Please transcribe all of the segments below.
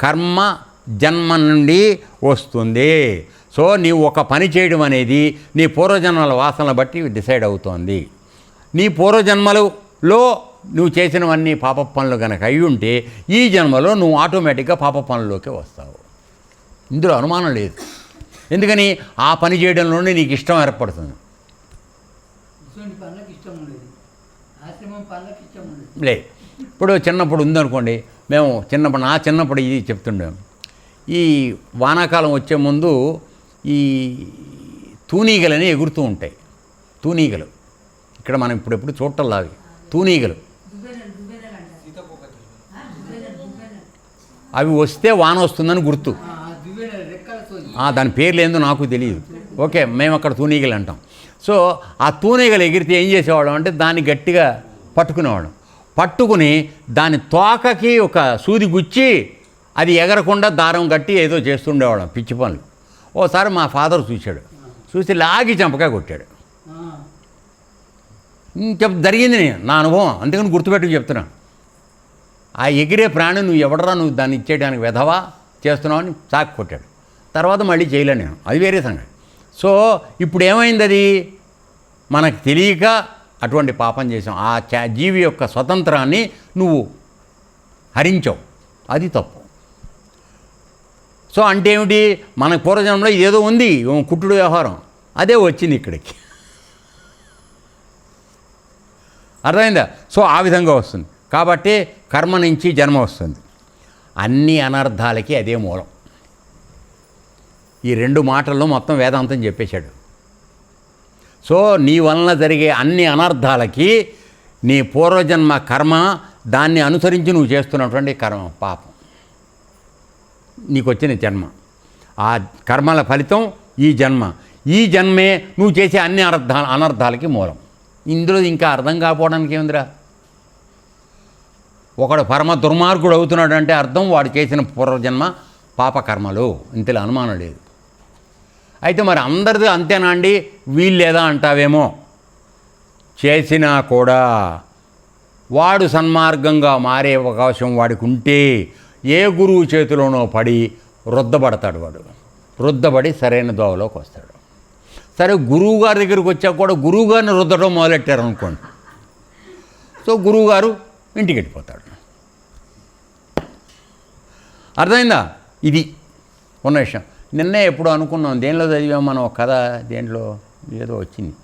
కర్మ జన్మ నుండి వస్తుంది. సో నీవు ఒక పని చేయడం అనేది నీ పూర్వజన్మల వాసనలు బట్టి డిసైడ్ అవుతోంది. నీ పూర్వజన్మలలో నువ్వు చేసినవన్నీ పాప పనులు కనుక అయి ఉంటే ఈ జన్మలో నువ్వు ఆటోమేటిక్గా పాప పనుల్లోకి వస్తావు. ఇందులో అనుమానం లేదు. ఎందుకని? ఆ పని చేయడంలోనే నీకు ఇష్టం ఏర్పడుతుంది. ఇటువంటి పనులకు ఇష్టం ఉండేది. ఆశ్రమం పనులకు ఇష్టం ఉండేది. లే ఇప్పుడు చిన్నప్పుడు ఉందనుకోండి మేము చిన్నప్పుడు నా చిన్నప్పుడు ఇది చెప్తుండే. ఈ వానాకాలం వచ్చే ముందు ఈ తూనీగలని ఎగురుతూ ఉంటాయి. తూనీగలు. ఇక్కడ మనం ఇప్పుడు ఎప్పుడు చూడటంలాగా. తూనీగలు. అవి వస్తే వాన వస్తుందని గుర్తు. దాని పేర్లు ఏందో నాకు తెలియదు. ఓకే మేము అక్కడ తూనీగలు అంటాం. సో ఆ తూనీగలు ఎగిరితే ఏం చేసేవాళ్ళం అంటే దాన్ని గట్టిగా పట్టుకునేవాళ్ళం. పట్టుకుని దాని తోకకి ఒక సూది గుచ్చి అది ఎగరకుండా దారం కట్టి ఏదో చేస్తుండేవాళ్ళం పిచ్చి పనులు. ఓసారి మా ఫాదర్ చూశాడు. చూసి లాగి చంపకాయ కొట్టాడు. ఆ, చెప్ జరిగింది నేను నా అనుభవం. అందుకని గుర్తుపెట్టుకు చెప్తున్నా. ఆ ఎగిరే ప్రాణి నువ్వు ఎవడరా నువ్వు దాన్ని ఇచ్చేయడానికి వెధవా చేస్తున్నావు అని చాకు కొట్టాడు. తర్వాత మళ్ళీ చేయలేను నేను. అది వేరే సంగతి. సో ఇప్పుడు ఏమైంది అది? మనకు తెలియక అటువంటి పాపం చేసాం ఆ జీవి యొక్క స్వతంత్రాన్ని నువ్వు హరించావు. అది తప్పు. సో అంటే ఏమిటి మన పూర్వజన్మలో ఏదో ఉంది. కుట్టుడు వ్యవహారం. అదే వచ్చింది ఇక్కడికి. అర్థమైందా? సో ఆ విధంగా వస్తుంది. కాబట్టి కర్మ నుంచి జన్మ వస్తుంది. అన్ని అనర్థాలకి అదే మూలం. ఈ రెండు మాటల్లో మొత్తం వేదాంతం చెప్పేశాడు. సో నీ వలన జరిగే అన్ని అనర్థాలకి నీ పూర్వజన్మ కర్మ దాన్ని అనుసరించి నువ్వు చేస్తున్నటువంటి కర్మ పాపం. నీకు వచ్చిన జన్మ. ఆ కర్మల ఫలితం ఈ జన్మ. ఈ జన్మే నువ్వు చేసే అన్ని అనర్థ అనర్థాలకి మూలం. ఇందులో ఇంకా అర్థం కాకపోవడానికి ఏమిందిరా? ఒకడు పరమ దుర్మార్గుడు అవుతున్నాడంటే అర్థం వాడు చేసిన పూర్వజన్మ పాపకర్మలు. ఇంతలో అనుమానం లేదు. అయితే మరి అందరిది అంతేనా అండి? వీళ్ళు లేదా అంటావేమో? చేసినా కూడా వాడు సన్మార్గంగా మారే అవకాశం వాడికి ఉంటే ఏ గురువు చేతిలోనో పడి రుద్దబడతాడు వాడు. రుద్దబడి సరైన దోవలోకి వస్తాడు. సరే గురువు గారి దగ్గరికి వచ్చాక కూడా గురువు గారిని రుద్దడం మొదలెట్టారు అనుకోండి సో గురువుగారు ఇంటికి వెళ్ళిపోతాడు. అర్థమైందా? ఇది ఉన్న విషయం. నిన్నే ఎప్పుడు అనుకున్నాం దేనిలో చదివాం మనం? ఒక కథ దేంట్లో ఏదో వచ్చింది.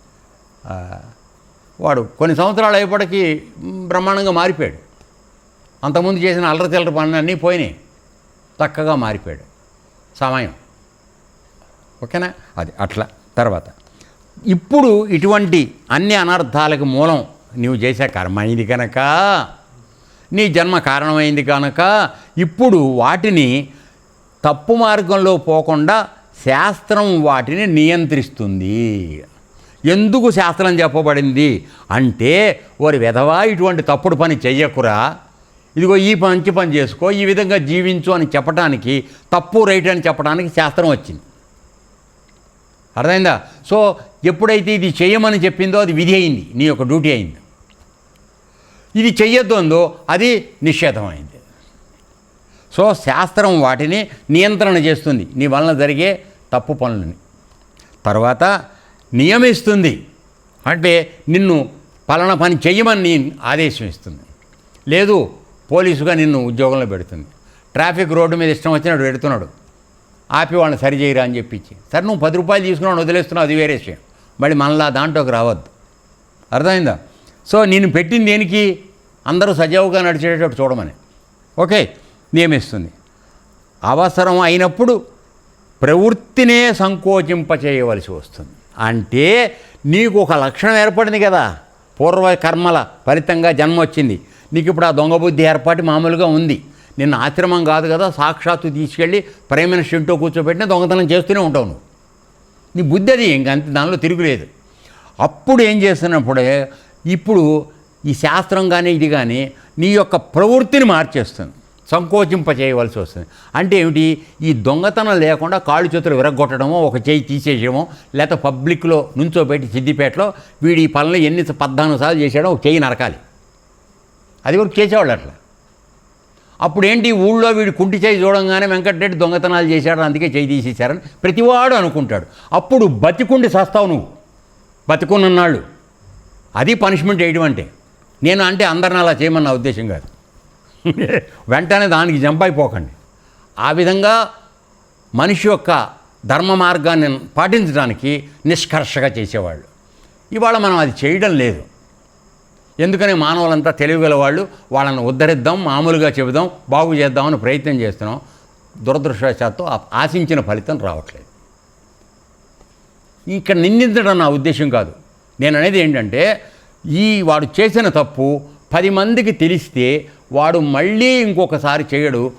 వాడు కొన్ని సంవత్సరాలు అయ్యేపటికి బ్రహ్మాండంగా మారిపోయాడు. అంతకుముందు చేసిన అల్లరి చిల్లర పనులు అన్నీ పోయినాయి. చక్కగా మారిపోయాడు. సమయం. ఓకేనా? అది అట్లా. తర్వాత. ఇప్పుడు ఇటువంటి అన్ని అనర్థాలకు మూలం నీవు చేసే కర్మ అయింది కనుక నీ జన్మ కారణమైంది కనుక ఇప్పుడు వాటిని తప్పు మార్గంలో పోకుండా శాస్త్రం వాటిని నియంత్రిస్తుంది. ఎందుకు శాస్త్రం చెప్పబడింది? అంటే వారి విధవా ఇటువంటి తప్పుడు పని చెయ్యకురా. ఇదిగో ఈ మంచి పని చేసుకో ఈ విధంగా జీవించు అని చెప్పడానికి తప్పు రైట్ అని చెప్పడానికి శాస్త్రం వచ్చింది. అర్థమైందా? సో ఎప్పుడైతే ఇది చేయమని చెప్పిందో అది విధి అయింది. నీ యొక్క డ్యూటీ అయింది. ఇది చెయ్యొద్దు అందో అది నిషేధమైంది. సో శాస్త్రం వాటిని నియంత్రణ చేస్తుంది. నీ వలన జరిగే తప్పు పనులని. తర్వాత నియమిస్తుంది. అంటే నిన్ను పలానా పని చెయ్యమని నీ ఆదేశం ఇస్తుంది. లేదు పోలీసుగా నిన్ను ఉద్యోగంలో పెడుతుంది. ట్రాఫిక్ రోడ్డు మీద ఇష్టం వచ్చినట్టు పెడుతున్నాడు. ఆపి వాళ్ళని సరి చేయరా అని చెప్పించి. సరే నువ్వు పది రూపాయలు తీసుకున్నావు వదిలేస్తున్నావు అది వేరే విషయం. మళ్ళీ మనలా దాంట్లోకి రావద్దు. అర్థమైందా? సో నేను పెట్టింది దేనికి? అందరూ సజావుగా నడిచేటట్టు చూడమని. ఓకే నియమిస్తుంది. అవసరం అయినప్పుడు ప్రవృత్తినే సంకోచింపచేయవలసి వస్తుంది. అంటే నీకు ఒక లక్షణం ఏర్పడింది కదా పూర్వ కర్మల ఫలితంగా జన్మ వచ్చింది. నీకు ఇప్పుడు ఆ దొంగ బుద్ధి ఏర్పాటు మామూలుగా ఉంది. నిన్న ఆశ్రమం కాదు కదా సాక్షాత్తు తీసుకెళ్ళి ప్రైమ్ మినిస్టర్ ఇంట్లో కూర్చోబెట్టిన దొంగతనం చేస్తూనే ఉంటావు నువ్వు. నీ బుద్ధి అది ఇంక దానిలో తిరుగులేదు అప్పుడు ఏం చేస్తున్నప్పుడే ఇప్పుడు ఈ శాస్త్రం కానీ ఇది కానీ నీ యొక్క ప్రవృత్తిని మార్చేస్తుంది. సంకోచింప చేయవలసి వస్తుంది. అంటే ఏమిటి? ఈ దొంగతనం లేకుండా కాళ్ళు చేతులు విరగొట్టడమో ఒక చేయి తీసేయడమో లేకపోతే పబ్లిక్లో నుంచోబెట్టి సిద్దిపేటలో వీడి ఈ పనులు ఎన్ని పద్నాలుగు సార్లు చేసాడో ఒక చేయి నరకాలి. అది వరకు చేసేవాళ్ళు అట్లా. అప్పుడు ఏంటి ఊళ్ళో వీడు కుంటి చేయి చూడంగానే వెంకటరెడ్డి దొంగతనాలు చేశాడు అందుకే చేయి తీసేశారని ప్రతివాడు అనుకుంటాడు. అప్పుడు బతికుండి సస్తావు నువ్వు. బతికున్నన్నాళ్ళు. అది పనిష్మెంట్ వేయడం అంటే. నేను అంటే అందరిని అలా చేయమన్న ఉద్దేశం కాదు. వెంటనే దానికి జంప్ అయిపోకండి. ఆ విధంగా మనిషి యొక్క ధర్మ మార్గాన్ని పాటించడానికి నిష్కర్షగా చేసేవాళ్ళు. ఇవాళ మనం అది చేయడం లేదు. ఎందుకని మానవులంతా తెలివిగల వాళ్ళు వాళ్ళని ఉద్ధరిద్దాం మామూలుగా చెబుదాం బాగు చేద్దామని ప్రయత్నం చేస్తున్నాం. దురదృష్టవశాత్తు ఆశించిన ఫలితం రావట్లేదు. ఇక్కడ నిందించడం నా ఉద్దేశం కాదు. నేను అనేది ఏంటంటే ఈ వాడు చేసిన తప్పు పది మందికి తెలిస్తే వాడు మళ్ళీ ఇంకొకసారి చేయడు.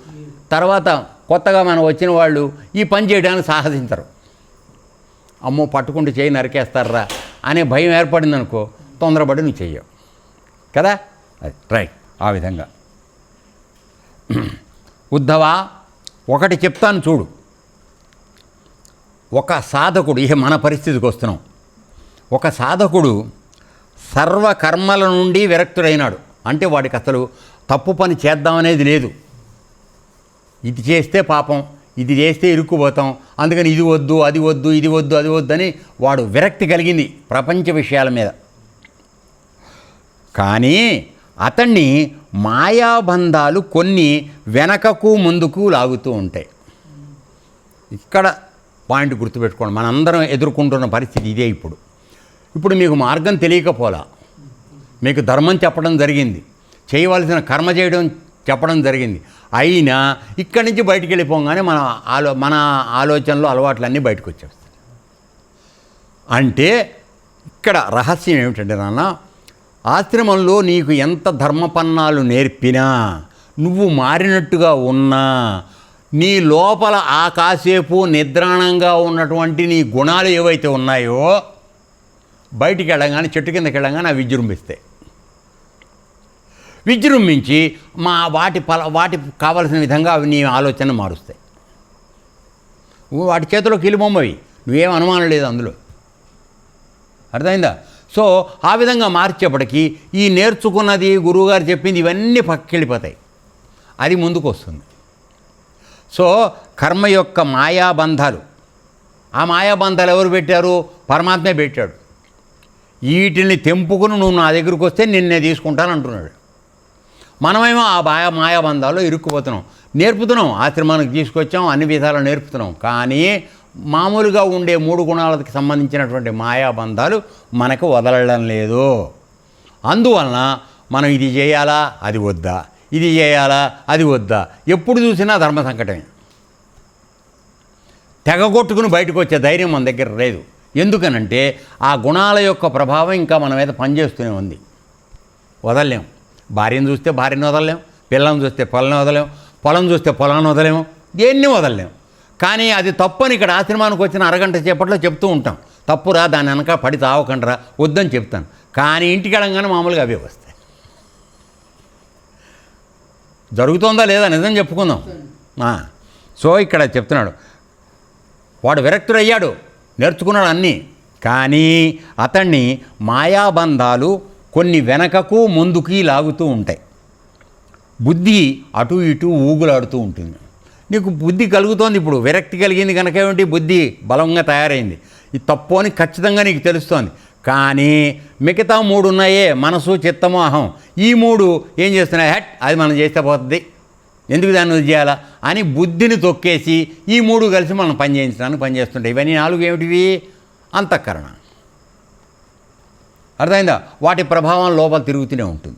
తర్వాత కొత్తగా మనం వచ్చిన వాళ్ళు ఈ పని చేయడానికి సాహసించరు. అమ్మో పట్టుకుంటే చేయి నరికేస్తారా అనే భయం ఏర్పడింది అనుకో తొందరపడి నువ్వు చెయ్యవు. కదా? అది రైట్ ఆ విధంగా. ఉద్ధవా ఒకటి చెప్తాను చూడు. ఒక సాధకుడు ఇహ మన పరిస్థితికి వస్తున్నాం. ఒక సాధకుడు సర్వకర్మల నుండి విరక్తుడైనాడు. అంటే వాడికి అసలు తప్పు పని చేద్దామనేది లేదు. ఇది చేస్తే పాపం ఇది చేస్తే ఇరుక్కుపోతాం అందుకని ఇది వద్దు అది వద్దు ఇది వద్దు అది వద్దు అని వాడు విరక్తి కలిగింది ప్రపంచ విషయాల మీద. కానీ అతన్ని మాయాబంధాలు కొన్ని వెనకకు ముందుకు లాగుతూ ఉంటాయి. ఇక్కడ పాయింట్ గుర్తుపెట్టుకోండి. మనందరం ఎదుర్కొంటున్న పరిస్థితి ఇదే ఇప్పుడు. ఇప్పుడు మీకు మార్గం తెలియకపోలా. మీకు ధర్మం చెప్పడం జరిగింది. చేయవలసిన కర్మ చేయడం చెప్పడం జరిగింది. అయినా ఇక్కడి నుంచి బయటికి వెళ్ళిపోగానే మన ఆలో మన ఆలోచనలు అలవాట్లన్నీ బయటకు వచ్చేస్తాయి అంటే ఇక్కడ రహస్యం ఏమిటంటే నాన్న ఆశ్రమంలో నీకు ఎంత ధర్మపన్నాలు నేర్పినా నువ్వు మారినట్టుగా ఉన్నా నీ లోపల ఆ కాసేపు నిద్రాణంగా ఉన్నటువంటి నీ గుణాలు ఏవైతే ఉన్నాయో బయటికి వెళ్ళగానే చెట్టు కిందకి వెళ్ళగానే అవి విజృంభిస్తాయి. విజృంభించి మా వాటి పల వాటి కావలసిన విధంగా అవి నీ ఆలోచన మారుస్తాయి. వాటి చేతిలో కిలిబొమ్మవి నువ్వేం అనుమానం లేదు అందులో. అర్థమైందా? సో ఆ విధంగా మార్చేపటికి ఈ నేర్చుకున్నది గురువుగారు చెప్పింది ఇవన్నీ పక్కెళ్ళిపోతాయి. అది ముందుకు వస్తుంది సో కర్మ యొక్క మాయాబంధాలు. ఆ మాయాబంధాలు ఎవరు పెట్టారు? పరమాత్మే పెట్టాడు. వీటిని తెంపుకుని నువ్వు నా దగ్గరికి వస్తే నిన్నే తీసుకుంటాను అంటున్నాడు. మనమేమో ఆ బాయ మాయాబంధాల్లో ఇరుక్కుపోతున్నాం. నేర్పుతున్నాం. ఆశ్రమానికి తీసుకొచ్చాం. అన్ని విధాలు నేర్పుతున్నాం. కానీ మామూలుగా ఉండే మూడు గుణాలకు సంబంధించినటువంటి మాయాబంధాలు మనకు వదలడం లేదు. అందువలన మనం ఇది చేయాలా? అది వద్దా? ఇది చేయాలా? అది వద్దా? ఎప్పుడు చూసినా ధర్మ సంకటమే. తెగగొట్టుకుని బయటకు వచ్చే ధైర్యం మన దగ్గర లేదు. ఎందుకనంటే ఆ గుణాల యొక్క ప్రభావం ఇంకా మన మీద పనిచేస్తూనే ఉంది. వదలలేం. భార్యను చూస్తే భార్యను వదలలేం. పిల్లని చూస్తే పొలని వదలేం పొలం చూస్తే పొలాన్ని వదలేము దేన్ని వదలలేం. కానీ అది తప్పని ఇక్కడ ఆశ్రమానికి వచ్చిన అరగంట సేపట్లో చెప్తూ ఉంటాం. తప్పురా దాని వెనక పడి తావకండరా వద్దని చెప్తాను. కానీ ఇంటికి వెళ్ళంగానే మామూలుగా అవే వస్తాయి. జరుగుతోందా లేదా నిజం చెప్పుకుందాం. సో ఇక్కడ చెప్తున్నాడు. వాడు విరక్తుడయ్యాడు. నేర్చుకున్నాడు అన్నీ. కానీ అతన్ని మాయాబంధాలు కొన్ని వెనకకు ముందుకి లాగుతూ ఉంటాయి. బుద్ధి అటు ఇటు ఊగులాడుతూ ఉంటుంది. నీకు బుద్ధి కలుగుతోంది ఇప్పుడు. విరక్తి కలిగింది కనుక ఏమిటి? బుద్ధి బలంగా తయారైంది. ఇది తప్పు అని ఖచ్చితంగా నీకు తెలుస్తోంది. కానీ మిగతా మూడు ఉన్నాయే. మనసు చిత్తము అహం. ఈ మూడు ఏం చేస్తున్నాయి? హట్ అది మనం చేస్తే పోతుంది. ఎందుకు దాన్ని వదిలి చేయాలా? అని బుద్ధిని తొక్కేసి ఈ మూడు కలిసి మనం పని చేయించడానికి పనిచేస్తుంటాయి ఇవన్నీ నాలుగు ఏమిటివి? అంతఃకరణ. అర్థమైందా? వాటి ప్రభావం లోపల తిరుగుతూనే ఉంటుంది.